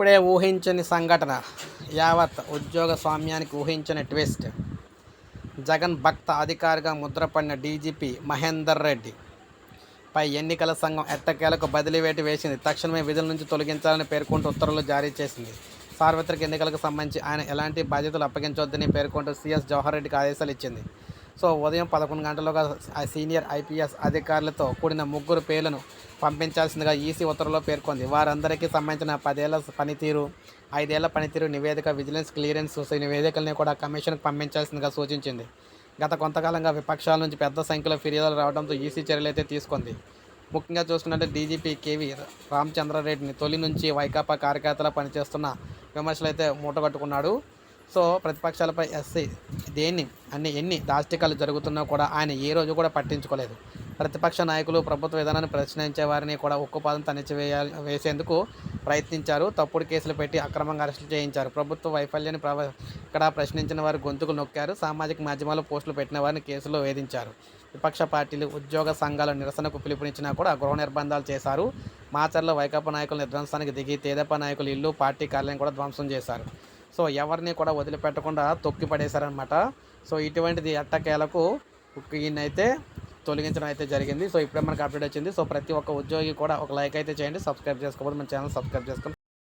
ఇప్పుడే ఊహించని సంఘటన. యావత్ ఉద్యోగ స్వామ్యానికి ఊహించని ట్విస్ట్. జగన్ భక్త అధికారిగా ముద్రపడిన డీజీపీ మహేందర్ రెడ్డి. పై ఎన్నికల సంఘం ఎట్టకేలకు బదిలీవేటు వేసింది. తక్షణమే విధుల నుంచి తొలగించాలని పేర్కొంటూ ఉత్తర్వులు జారీ చేసింది. సార్వత్రిక ఎన్నికలకు సంబంధించి ఆయన ఎలాంటి బాధ్యతలు అప్పగించవద్దని పేర్కొంటూ సీఎస్ జవహర్ రెడ్డికి ఆదేశాలు ఇచ్చింది. సో ఉదయం పదకొండు గంటలుగా సీనియర్ ఐపీఎస్ అధికారులతో కూడిన ముగ్గురు పేర్లను పంపించాల్సిందిగా ఈసీ ఉత్తర్వులో పేర్కొంది. వారందరికీ సంబంధించిన పదేళ్ళ పనితీరు ఐదేళ్ళ పనితీరు నివేదిక విజిలెన్స్ క్లియరెన్స్ నివేదికల్ని కూడా కమిషన్కు పంపించాల్సిందిగా సూచించింది. గత కొంతకాలంగా విపక్షాల నుంచి పెద్ద సంఖ్యలో ఫిర్యాదులు రావడంతో ఈసీ చర్యలైతే తీసుకుంది. ముఖ్యంగా చూసుకున్నట్టే డీజీపీ కేవీ రామచంద్రారెడ్డిని తొలి నుంచి వైకాపా కార్యకర్తలా పనిచేస్తున్న విమర్శలు అయితే మూటగట్టుకున్నాడు. సో ప్రతిపక్షాలపై ఎస్సీ దేన్ని అన్ని ఎన్ని దాష్టికాలు జరుగుతున్నా కూడా ఆయన ఏ రోజు కూడా పట్టించుకోలేదు. ప్రతిపక్ష నాయకులు ప్రభుత్వ విధానాన్ని ప్రశ్నించే వారిని కూడా ఉక్కుపాదం తనిచివేయాలి వేసేందుకు ప్రయత్నించారు. తప్పుడు కేసులు పెట్టి అక్రమంగా అరెస్టులు చేయించారు. ప్రభుత్వ వైఫల్యాన్ని ప్రవ ఇక్కడ ప్రశ్నించిన వారు గొంతుకు నొక్కారు. సామాజిక మాధ్యమాల్లో పోస్టులు పెట్టిన వారిని కేసులో వేధించారు. విపక్ష పార్టీలు ఉద్యోగ సంఘాల నిరసనకు పిలుపునిచ్చినా కూడా గృహ నిర్బంధాలు చేశారు. మాచర్లో వైకాపా నాయకుల నిర్ధ్వంసానికి దిగి తేదప నాయకులు ఇల్లు పార్టీ కార్యాలయం కూడా ధ్వంసం చేశారు. సో ఎవరిని కూడా వదిలిపెట్టకుండా తొక్కి పడేశారనమాట సో ఇటువంటిది ఎట్టకేలకు ఈయనైతే తొలగించడం అయితే జరిగింది. సో ఇప్పుడే మనకు అప్డేట్ వచ్చింది. సో ప్రతి ఒక్క ఉద్యోగి కూడా ఒక లైక్ అయితే చేయండి సబ్స్క్రైబ్ చేసుకోకపోతే మన ఛానల్ సబ్స్క్రైబ్ చేసుకోండి.